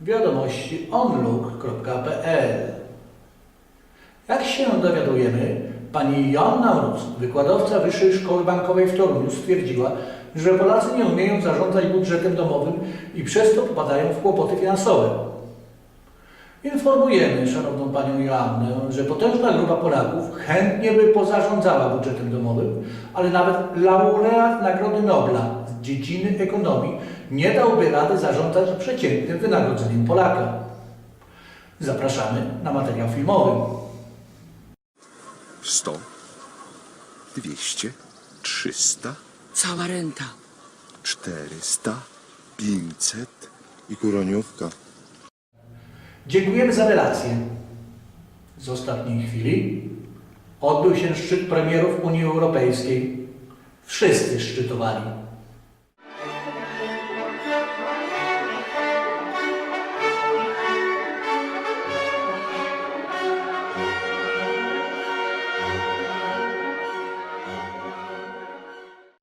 wiadomości onlook.pl. Jak się dowiadujemy, pani Joanna Rus, wykładowca Wyższej Szkoły Bankowej w Toruniu, stwierdziła, że Polacy nie umieją zarządzać budżetem domowym i przez to popadają w kłopoty finansowe. Informujemy szanowną panią Joannę, że potężna grupa Polaków chętnie by pozarządzała budżetem domowym, ale nawet laureat Nagrody Nobla z dziedziny ekonomii nie dałby rady zarządzać przeciętnym wynagrodzeniem Polaka. Zapraszamy na materiał filmowy. 100, 200, 300, Cała renta. 400, 500 i kuroniówka. Dziękujemy za relację. Z ostatniej chwili odbył się szczyt premierów Unii Europejskiej. Wszyscy szczytowali.